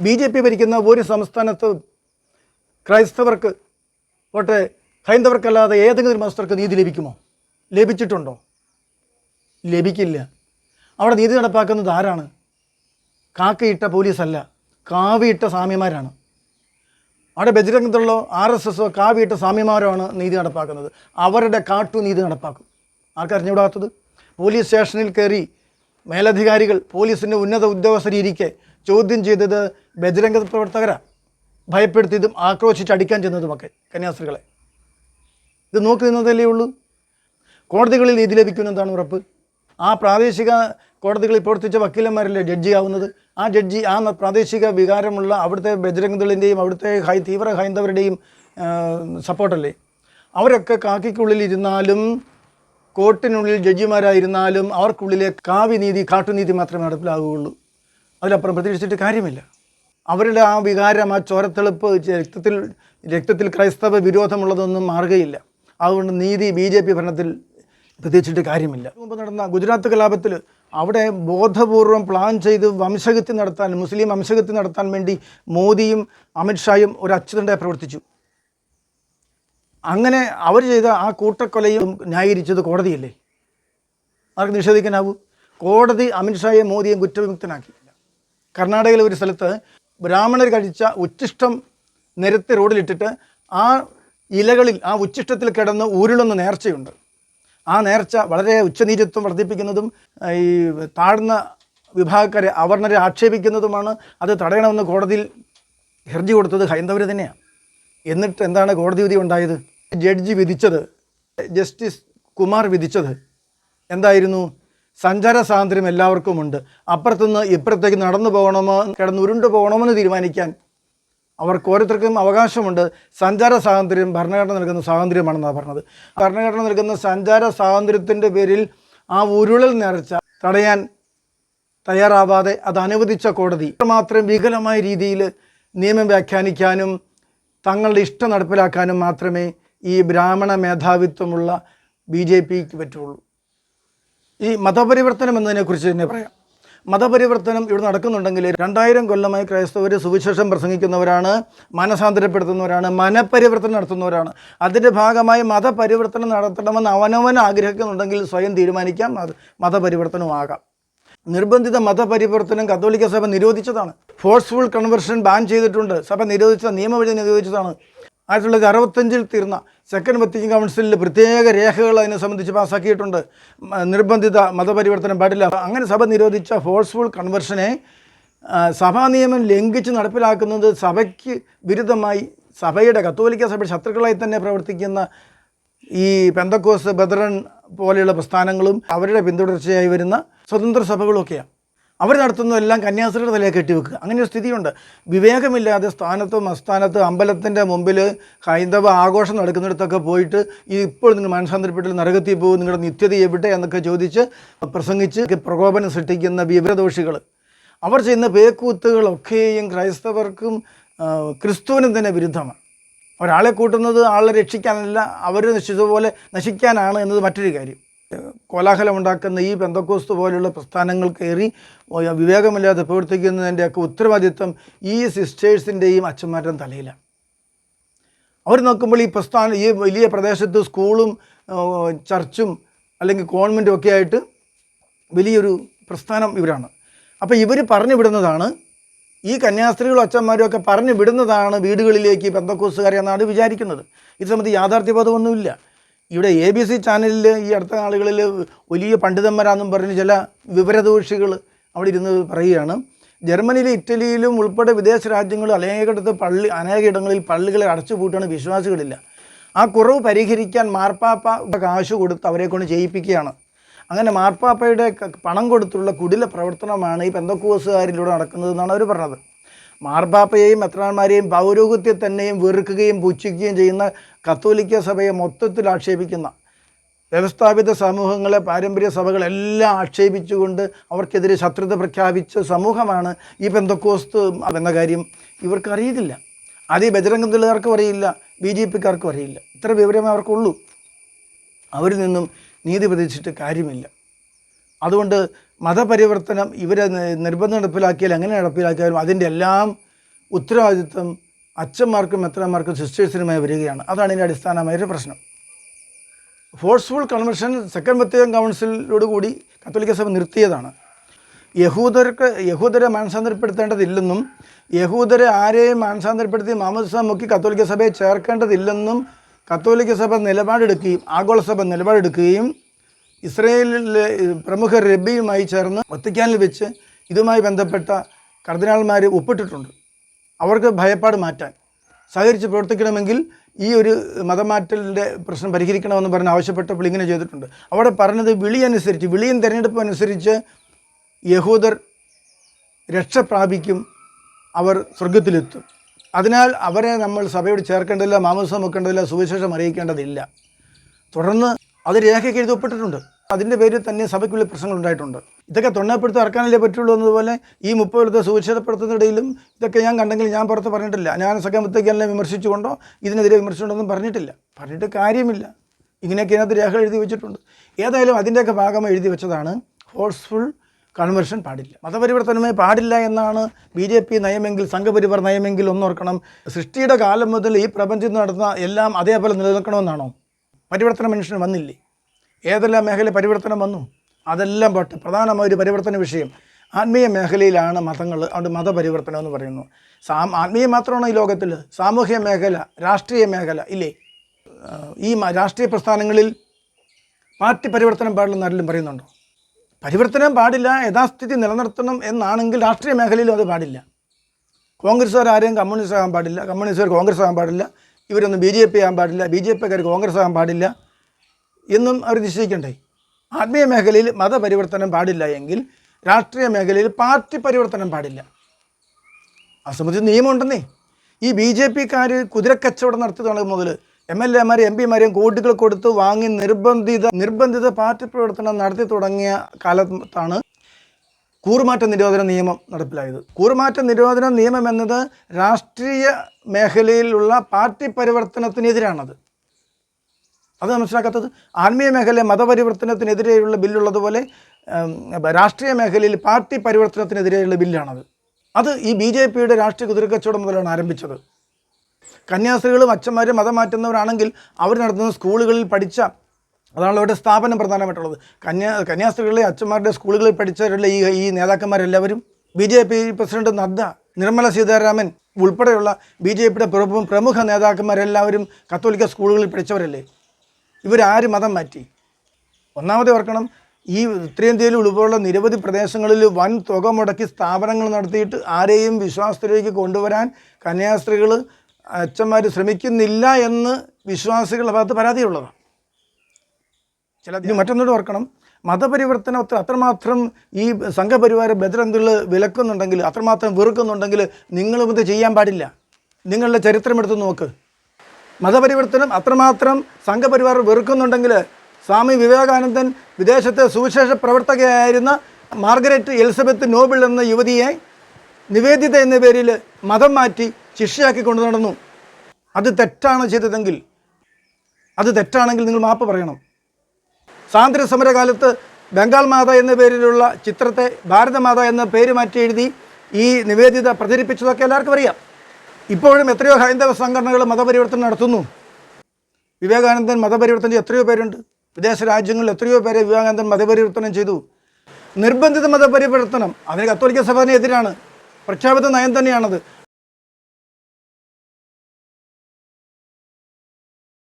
B J P ഭരിക്കുന്ന ഒരു സംസ്ഥാനത്തും ക്രൈസ്തവർക്ക് പോട്ടെ ഹൈന്ദവർക്കല്ലാതെ ഏതെങ്കിലും മതസ്ഥർക്ക് നീതി ലഭിക്കുമോ? ലഭിച്ചിട്ടുണ്ടോ? ലഭിക്കില്ല. അവിടെ നീതി നടപ്പാക്കുന്നത് ആരാണ്? കാക്കയിട്ട പോലീസല്ല കാവിയിട്ട സാമ്യമാരാണ് അവിടെ ബജരംഗത്തുള്ള ആർ എസ് എസോ കാവിയിട്ട സാമ്യമാരാണ് നീതി നടപ്പാക്കുന്നത്. അവരുടെ കാട്ടു നീതി നടപ്പാക്കും. ആർക്കറിഞ്ഞുകൂടാത്തത് പോലീസ് സ്റ്റേഷനിൽ കയറി മേലധികാരികൾ പോലീസിന്റെ ഉന്നത ഉദ്യോഗസ്ഥരിയിരിക്കെ ചോദ്യം ചെയ്തത് ബജരംഗ പ്രവർത്തകരാണ്. ഭയപ്പെടുത്തിയതും ആക്രോശിച്ച് അടിക്കാൻ ചെന്നതുമൊക്കെ കന്യാസ്ത്രീകളെ. ഇത് നോക്കി നിന്നതല്ലേ ഉള്ളൂ? കോടതികളിൽ നീതി ലഭിക്കുമെന്നതാണ് ഉറപ്പ്? ആ പ്രാദേശിക കോടതികളിൽ പ്രവർത്തിച്ച വക്കീലന്മാരല്ലേ ജഡ്ജിയാവുന്നത്? ആ ജഡ്ജി ആ പ്രാദേശിക വികാരമുള്ള അവിടുത്തെ ബജരംഗദളിന്റെയും അവിടുത്തെ ഹൈ തീവ്ര ഹൈന്ദവരുടെയും സപ്പോർട്ടല്ലേ? അവരൊക്കെ കാക്കിക്കുള്ളിൽ ഇരുന്നാലും കോർട്ടിനുള്ളിൽ ജഡ്ജിമാരായിരുന്നാലും അവർക്കുള്ളിലെ കാവ്യനീതി കാട്ടുനീതി മാത്രമേ നടപ്പിലാകുകയുള്ളൂ അതിലപ്പുറം പ്രതീക്ഷിച്ചിട്ട് കാര്യമില്ല. അവരുടെ ആ വികാരം ആ ചോരത്തെളുപ്പ് രക്തത്തിൽ രക്തത്തിൽ ക്രൈസ്തവ വിരോധമുള്ളതൊന്നും മാറുകയില്ല. അതുകൊണ്ട് നീതി ബി ജെ പി ഭരണത്തിൽ പ്രതീക്ഷിച്ചിട്ട് കാര്യമില്ല. മുമ്പ് നടന്ന ഗുജറാത്ത് കലാപത്തിൽ അവിടെ ബോധപൂർവം പ്ലാൻ ചെയ്ത് വംശഹത്യ നടത്താൻ മുസ്ലിം വംശഹത്യ നടത്താൻ വേണ്ടി മോദിയും അമിത്ഷായും ഒരു അച്യുതണ്ടായി പ്രവർത്തിച്ചു. അങ്ങനെ അവർ ചെയ്ത ആ കൂട്ടക്കൊലയും ന്യായീകരിച്ചത് കോടതിയല്ലേ? ആർക്ക് നിഷേധിക്കാനാവൂ? കോടതി അമിത്ഷായെ മോദിയെ കുറ്റവിമുക്തനാക്കി. കർണാടകയിലെ ഒരു സ്ഥലത്ത് ബ്രാഹ്മണർ കഴിച്ച ഉച്ചിഷ്ടം നിരത്തി റോഡിലിട്ടിട്ട് ആ ഇലകളിൽ ആ ഉച്ചിഷ്ടത്തിൽ കിടന്ന് ഉരുളുന്ന നേർച്ചയുണ്ട്. ആ നേർച്ച വളരെ ഉച്ചനീചത്വം വർദ്ധിപ്പിക്കുന്നതും ഈ താഴ്ന്ന വിഭാഗക്കാരെ അവർണരെ ആക്ഷേപിക്കുന്നതുമാണ്. അത് തടയണമെന്ന് കോടതിയിൽ ഹർജി കൊടുത്തത് ഹൈന്ദവർ തന്നെയാണ് എന്നിട്ട് എന്താണ് കോടതി വിധി ഉണ്ടായത്? ജഡ്ജി വിധിച്ചത് ജസ്റ്റിസ് കുമാർ വിധിച്ചത്. എന്തായിരുന്നു? സഞ്ചാര സ്വാതന്ത്ര്യം എല്ലാവർക്കുമുണ്ട്. അപ്പുറത്തുനിന്ന് ഇപ്പുറത്തേക്ക് നടന്നു പോകണമോ കിടന്ന് ഉരുണ്ടു പോകണമെന്ന് തീരുമാനിക്കാൻ അവർക്ക് ഓരോരുത്തർക്കും അവകാശമുണ്ട്. സഞ്ചാര സ്വാതന്ത്ര്യം ഭരണഘടന നൽകുന്ന സ്വാതന്ത്ര്യമാണെന്നാണ് പറഞ്ഞത്. ഭരണഘടന നൽകുന്ന സഞ്ചാര സ്വാതന്ത്ര്യത്തിന്റെ പേരിൽ ആ ഉരുളിൽ നിറച്ച തടയാൻ തയ്യാറാവാതെ അത് അനുവദിച്ച കോടതി മാത്രം വികലമായ രീതിയിൽ നിയമം വ്യാഖ്യാനിക്കാനും തങ്ങളുടെ ഇഷ്ടം നടപ്പിലാക്കാനും മാത്രമേ ഈ ബ്രാഹ്മണ മേധാവിത്വമുള്ള ബി ജെ പിക്ക് പറ്റുള്ളൂ. ഈ മതപരിവർത്തനം എന്നതിനെക്കുറിച്ച് തന്നെ പറയാം. മതപരിവർത്തനം ഇവിടെ നടക്കുന്നുണ്ടെങ്കിൽ രണ്ടായിരം കൊല്ലമായി ക്രൈസ്തവർ സുവിശേഷം പ്രസംഗിക്കുന്നവരാണ് മനസാന്തരപ്പെടുത്തുന്നവരാണ് മനപരിവർത്തനം നടത്തുന്നവരാണ്. അതിന്റെ ഭാഗമായി മതപരിവർത്തനം നടത്തണമെന്ന് അവനവൻ ആഗ്രഹിക്കുന്നുണ്ടെങ്കിൽ സ്വയം തീരുമാനിക്കാം അത് മതപരിവർത്തനമാകാം നിർബന്ധിത മതപരിവർത്തനം കത്തോലിക്ക സഭ നിരോധിച്ചതാണ്. ഫോഴ്സ്ഫുൾ കൺവെർഷൻ ബാൻ ചെയ്തിട്ടുണ്ട്. സഭ നിരോധിച്ച നിയമവഴി നിരോധിച്ചതാണ്. ആയിരത്തി തൊള്ളായിരത്തി അറുപത്തഞ്ചിൽ തീർന്ന സെക്കൻഡ് വത്തിക്കൻ കൗൺസിലിൽ പ്രത്യേക രേഖകൾ അതിനെ സംബന്ധിച്ച് പാസ്സാക്കിയിട്ടുണ്ട് നിർബന്ധിത മതപരിവർത്തനം പാടില്ല. അങ്ങനെ സഭ നിരോധിച്ച ഫോഴ്സ്ഫുൾ കൺവെർഷനെ സഭാ നിയമം ലംഘിച്ച് നടപ്പിലാക്കുന്നത് സഭയ്ക്ക് വിരുദ്ധമായി സഭയുടെ കത്തോലിക്ക സഭയുടെ ശത്രുക്കളായി തന്നെ പ്രവർത്തിക്കുന്ന ഈ പെന്തക്കോസ് ബദറൻ പോലെയുള്ള പ്രസ്ഥാനങ്ങളും അവരുടെ പിന്തുടർച്ചയായി വരുന്ന സ്വതന്ത്ര സഭകളുമൊക്കെയാണ് അവർ നടത്തുന്നതെല്ലാം കന്യാസ്ത്രീയുടെ തലയെ കെട്ടിവെക്കുക അങ്ങനെ ഒരു സ്ഥിതിയുണ്ട്. വിവേകമില്ലാതെ സ്ഥാനത്തും അസ്ഥാനത്തും അമ്പലത്തിന്റെ മുമ്പിൽ ഹൈന്ദവ ആഘോഷം നടക്കുന്നിടത്തൊക്കെ പോയിട്ട് ഈ ഇപ്പോൾ നിങ്ങൾ മനസാന്തരപ്പെട്ടിൽ നരകത്തിൽ പോകും നിങ്ങളുടെ നിത്യത എവിടെ എന്നൊക്കെ ചോദിച്ച് പ്രസംഗിച്ച് പ്രകോപനം സൃഷ്ടിക്കുന്ന വിവരദോഷികൾ. അവർ ചെയ്യുന്ന പേക്കൂത്തുകളൊക്കെയും ക്രൈസ്തവർക്കും ക്രിസ്തുവിനും തന്നെ വിരുദ്ധമാണ്. ഒരാളെ കൂട്ടുന്നത് ആളെ രക്ഷിക്കാനല്ല അവർ നശിച്ചതുപോലെ നശിക്കാനാണ് എന്നത് മറ്റൊരു കാര്യം. കോലാഹലം ഉണ്ടാക്കുന്ന ഈ ബന്ധക്കോസ്തു പോലുള്ള പ്രസ്ഥാനങ്ങൾ കയറി വിവേകമില്ലാതെ പ്രവർത്തിക്കുന്നതിന്റെയൊക്കെ ഉത്തരവാദിത്വം ഈ സിസ്റ്റേഴ്സിന്റെയും അച്ഛന്മാരുടെയും തലയിലാണ്. അവർ നോക്കുമ്പോൾ ഈ പ്രസ്ഥാനം ഈ വലിയ പ്രദേശത്ത് സ്കൂളും ചർച്ചും അല്ലെങ്കിൽ കോൺവെന്റും ഒക്കെ ആയിട്ട് വലിയൊരു പ്രസ്ഥാനം ഇവരാണ്. അപ്പോൾ ഇവർ പറഞ്ഞു വിടുന്നതാണ് ഈ കന്യാസ്ത്രീകളും അച്ഛന്മാരും ഒക്കെ പറഞ്ഞു വിടുന്നതാണ് വീടുകളിലേക്ക് ബന്ധക്കോസുകാരെന്നാണ് വിചാരിക്കുന്നത്. ഇത് സംബന്ധിച്ച് യാഥാർത്ഥ്യബോധമൊന്നുമില്ല. ഇവിടെ എ ബി സി ചാനലിൽ ഈ അടുത്ത നാളുകളിൽ വലിയ പണ്ഡിതന്മാരാണെന്നും പറഞ്ഞ് ചില വിവരദോഷികൾ അവിടെ ഇരുന്ന് പറയുകയാണ്. ജർമ്മനിയിലും ഇറ്റലിയിലും ഉൾപ്പെടെ വിദേശ രാജ്യങ്ങളിൽ അനേകയിടത്ത് പള്ളി അനേക ഇടങ്ങളിൽ പള്ളികളെ അടച്ചുപൂട്ടാണ് വിശ്വാസികളില്ല. ആ കുറവ് പരിഹരിക്കാൻ മാർപ്പാപ്പ കാശ് കൊടുത്ത് അവരെ കൊണ്ട് ചെയ്യിപ്പിക്കുകയാണ്. അങ്ങനെ മാർപ്പാപ്പയുടെ പണം കൊടുത്തുള്ള കുടില പ്രവർത്തനമാണ് ഈ പെന്തക്കോസുകാരിലൂടെ നടക്കുന്നതെന്നാണ് അവർ പറഞ്ഞത്. മാർപ്പാപ്പയെയും മെത്രാന്മാരെയും പൗരോഹിത്യ തന്നെയും വെറുക്കുകയും പുച്ഛിക്കുകയും ചെയ്യുന്ന കത്തോലിക്ക സഭയെ മൊത്തത്തിൽ ആക്ഷേപിക്കുന്ന വ്യവസ്ഥാപിത സമൂഹങ്ങളെ പാരമ്പര്യ സഭകളെല്ലാം ആക്ഷേപിച്ചുകൊണ്ട് അവർക്കെതിരെ ശത്രുത പ്രഖ്യാപിച്ച സമൂഹമാണ് ഈ പെന്തക്കോസ്ത് എന്ന കാര്യം ഇവർക്ക് അറിയില്ല അത് ഈ ബജരംഗ ദളുകാർക്കും അറിയില്ല ബി ജെ പിക്കാർക്കും അറിയില്ല. ഇത്ര വിവരമേ അവർക്കുള്ളൂ. അവരിൽ നിന്നും നീതി പ്രതീക്ഷിച്ചിട്ട് കാര്യമില്ല. അതുകൊണ്ട് മതപരിവർത്തനം ഇവരെ നിർബന്ധം നടപ്പിലാക്കിയാൽ എങ്ങനെ നടപ്പിലാക്കിയാലും അതിന്റെ എല്ലാം ഉത്തരവാദിത്വം അച്ഛന്മാർക്കും മെത്രന്മാർക്കും സിസ്റ്റേഴ്സിനുമായി വരികയാണ്. അതാണ് ഇതിന്റെ അടിസ്ഥാനമായൊരു പ്രശ്നം. ഫോഴ്സ്ഫുൾ കൺവെൻഷൻ സെക്കൻഡ് കൗൺസിലോട് കൂടി കത്തോലിക്ക സഭ നിർത്തിയതാണ്. യഹൂദർക്ക് യഹൂദരെ മാനസാന്തരപ്പെടുത്തേണ്ടതില്ലെന്നും യഹൂദരെ ആരെയും മാനസാന്തരപ്പെടുത്തി മാമോദിസ മുക്കി കത്തോലിക്ക സഭയെ ചേർക്കേണ്ടതില്ലെന്നും കത്തോലിക്ക സഭ നിലപാടെടുക്കുകയും ആഗോള സഭ നിലപാടെടുക്കുകയും ഇസ്രയേലിലെ പ്രമുഖ റബ്ബിയുമായി ചേർന്ന് വത്തിക്കാനിൽ വെച്ച് ഇതുമായി ബന്ധപ്പെട്ട കർദിനാൾമാർ ഒപ്പിട്ടിട്ടുണ്ട്. അവർക്ക് ഭയപ്പാട് മാറ്റാൻ. സഹകരിച്ച് പ്രവർത്തിക്കണമെങ്കിൽ ഈ ഒരു മതമാറ്റലിന്റെ പ്രശ്നം പരിഹരിക്കണമെന്ന് പറഞ്ഞ് ആവശ്യപ്പെട്ടപ്പോൾ ഇങ്ങനെ ചെയ്തിട്ടുണ്ട്. അവിടെ പറഞ്ഞത് വിളി അനുസരിച്ച് വിളിയും തിരഞ്ഞെടുപ്പും അനുസരിച്ച് യഹൂദർ രക്ഷ പ്രാപിക്കും അവർ സ്വർഗത്തിലെത്തും അതിനാൽ അവരെ നമ്മൾ സഭയോട് ചേർക്കേണ്ടതില്ല മാമസം വെക്കേണ്ടതില്ല സുവിശേഷം അറിയിക്കേണ്ടതില്ല. തുടർന്ന് അത് രേഖയ്ക്ക് എഴുതപ്പെട്ടിട്ടുണ്ട് അതിന്റെ പേരിൽ തന്നെ സഭയ്ക്കുള്ളിൽ പ്രശ്നങ്ങൾ ഉണ്ടായിട്ടുണ്ട് ഇതൊക്കെ തൊണ്ണപ്പെടുത്ത് ഇറക്കാനല്ലേ പറ്റുള്ളൂ എന്നതുപോലെ ഈ മുപ്പത് കൊല്ലത്തെ സുവിശേഷപ്പെടുത്തുന്നിടയിലും ഇതൊക്കെ ഞാൻ കണ്ടെങ്കിൽ ഞാൻ പുറത്ത് പറഞ്ഞിട്ടില്ല. ഞാൻ സഖമത്തേക്കെല്ലാം വിമർശിച്ചുകൊണ്ടോ ഇതിനെതിരെ വിമർശിച്ചുകൊണ്ടൊന്നും പറഞ്ഞിട്ടില്ല. പറഞ്ഞിട്ട് കാര്യമില്ല. ഇങ്ങനെയൊക്കെ ഇതിനകത്ത് രേഖ എഴുതി വെച്ചിട്ടുണ്ട്. ഏതായാലും അതിന്റെയൊക്കെ ഭാഗമായി എഴുതി വെച്ചതാണ്. ഫോഴ്സ്ഫുൾ കൺവെർഷൻ പാടില്ല. മതപരിവർത്തനമേ പാടില്ല എന്നാണ് ബി ജെ പി നയമെങ്കിൽ സംഘപരിവാർ നയമെങ്കിൽ ഒന്നോർക്കണം. സൃഷ്ടിയുടെ കാലം മുതൽ ഈ പ്രപഞ്ചത്തിൽ നടന്ന എല്ലാം അതേപോലെ നിലനിൽക്കണമെന്നാണോ? പരിവർത്തന മനുഷ്യന് വന്നില്ലേ? ഏതെല്ലാം മേഖല പരിവർത്തനം വന്നു? അതെല്ലാം പോട്ടെ. പ്രധാനമായ ഒരു പരിവർത്തന വിഷയം. ആത്മീയ മേഖലയിലാണ് മതങ്ങൾ അതുകൊണ്ട് മതപരിവർത്തനം എന്ന് പറയുന്നു. സാ ആത്മീയം മാത്രമാണ് ഈ ലോകത്തിൽ സാമൂഹ്യ മേഖല രാഷ്ട്രീയ മേഖല ഇല്ലേ? ഈ രാഷ്ട്രീയ പ്രസ്ഥാനങ്ങളിൽ പാർട്ടി പരിവർത്തനം പാടില്ലെന്ന് ആരെങ്കിലും പറയുന്നുണ്ടോ? പരിവർത്തനം പാടില്ല യഥാസ്ഥിതി നിലനിർത്തണം എന്നാണെങ്കിൽ രാഷ്ട്രീയ മേഖലയിലും അത് പാടില്ല. കോൺഗ്രസ്സുകാർ ആരെയും കമ്മ്യൂണിസ്റ്റ് ആകാൻ പാടില്ല കമ്മ്യൂണിസ്റ്റുകാർ കോൺഗ്രസ് ആകാൻ പാടില്ല ഇവരൊന്നും ബി ജെ പി ആകാൻ പാടില്ല ബി ജെ പിക്കാർ കോൺഗ്രസ് ആകാൻ പാടില്ല എന്നും അവർ നിശ്ചയിക്കണ്ടേ? ആത്മീയ മേഖലയിൽ മതപരിവർത്തനം പാടില്ല എങ്കിൽ രാഷ്ട്രീയ മേഖലയിൽ പാർട്ടി പരിവർത്തനം പാടില്ല. ആ സംബന്ധിച്ച് നിയമമുണ്ടെന്നേ. ഈ ബി ജെ പിക്കാർ കുതിരക്കച്ചവടം നടത്തി തുടങ്ങും മുതൽ എം എൽ എമാരെ എം പിമാരെയും കോടികൾ കൊടുത്ത് വാങ്ങി നിർബന്ധിത നിർബന്ധിത പാർട്ടി പ്രവർത്തനം നടത്തി തുടങ്ങിയ കാലത്താണ് കൂറുമാറ്റ നിരോധന നിയമം നടപ്പിലായത്. കൂറുമാറ്റ നിരോധന നിയമം എന്നത് രാഷ്ട്രീയ മേഖലയിലുള്ള പാർട്ടി പരിവർത്തനത്തിനെതിരാണത്. അത് മനസ്സിലാക്കാത്തത്? ആത്മീയ മേഖല മതപരിവർത്തനത്തിനെതിരെയുള്ള ബില്ലുള്ളതുപോലെ രാഷ്ട്രീയ മേഖലയിൽ പാർട്ടി പരിവർത്തനത്തിനെതിരെയുള്ള ബില്ലാണത്. അത് ഈ ബി ജെ പിയുടെ രാഷ്ട്രീയ കുതിരക്കച്ചവടം മുതലാണ് ആരംഭിച്ചത്. കന്യാസ്ത്രീകളും അച്ഛന്മാരും മതം മാറ്റുന്നവരാണെങ്കിൽ അവർ നടത്തുന്ന സ്കൂളുകളിൽ പഠിച്ച അതാണ് അവരുടെ സ്ഥാപനം പ്രധാനമായിട്ടുള്ളത്. കന്യാ കന്യാസ്ത്രീകളിലെ അച്ഛന്മാരുടെ സ്കൂളുകളിൽ പഠിച്ചവരുടെ ഈ ഈ നേതാക്കന്മാരെല്ലാവരും B J P president Nadda Nirmala Sitharaman ഉൾപ്പെടെയുള്ള ബി ജെ പിയുടെ പ്രമുഖ നേതാക്കന്മാരെല്ലാവരും കത്തോലിക്ക സ്കൂളുകളിൽ പഠിച്ചവരല്ലേ? ഇവരാര് മതം മാറ്റി. ഒന്നാമത് ഓർക്കണം ഈ ഉത്തരേന്ത്യയിൽ ഉൾപ്പെടെയുള്ള നിരവധി പ്രദേശങ്ങളിൽ വൻ തുക മുടക്കി സ്ഥാപനങ്ങൾ നടത്തിയിട്ട് ആരെയും വിശ്വാസത്തിലേക്ക് കൊണ്ടുവരാൻ കന്യാസ്ത്രീകൾ അച്ഛന്മാർ ശ്രമിക്കുന്നില്ല എന്ന് വിശ്വാസികളുടെ ഭാഗത്ത് പരാതിയുള്ളതാണ്. ഇത് മറ്റൊന്നോട് ഓർക്കണം. മതപരിവർത്തനത്തെ അത്രമാത്രം ഈ സംഘപരിവാര ബദ്രന്തൾ വിലക്കുന്നുണ്ടെങ്കിൽ അത്രമാത്രം വെറുക്കുന്നുണ്ടെങ്കിൽ നിങ്ങളും ഇത് ചെയ്യാൻ പാടില്ല. നിങ്ങളുടെ ചരിത്രം എടുത്ത് നോക്ക്. മതപരിവർത്തനം അത്രമാത്രം സംഘപരിവാർ വെറുക്കുന്നുണ്ടെങ്കിൽ സ്വാമി വിവേകാനന്ദൻ വിദേശത്തെ സുവിശേഷ പ്രവർത്തകയായിരുന്ന മാർഗരറ്റ് എലിസബത്ത് നോബിൾ എന്ന യുവതിയെ നിവേദിത എന്ന പേരിൽ മതം മാറ്റി ശിക്ഷയാക്കി കൊണ്ടു നടന്നു. അത് തെറ്റാണ് ചെയ്തതെങ്കിൽ അത് തെറ്റാണെങ്കിൽ നിങ്ങൾ മാപ്പ് പറയണം. സ്വാതന്ത്ര്യ സമരകാലത്ത് ബംഗാൾ മാത എന്ന പേരിലുള്ള ചിത്രത്തെ ഭാരതമാത എന്ന പേര് മാറ്റി എഴുതി ഈ നിവേദിത പ്രചരിപ്പിച്ചതൊക്കെ എല്ലാവർക്കും അറിയാം. ഇപ്പോഴും എത്രയോ ഹൈന്ദവ സംഘടനകൾ മതപരിവർത്തനം നടത്തുന്നു. വിവേകാനന്ദൻ മതപരിവർത്തനം എത്രയോ പേരുണ്ട്. വിദേശ രാജ്യങ്ങളിൽ എത്രയോ പേരെ വിവേകാനന്ദൻ മതപരിവർത്തനം ചെയ്തു. നിർബന്ധിത മതപരിവർത്തനം അതിന് കത്തോലിക്ക സഭ എതിരാണ്. പ്രഖ്യാപിത നയം തന്നെയാണത്.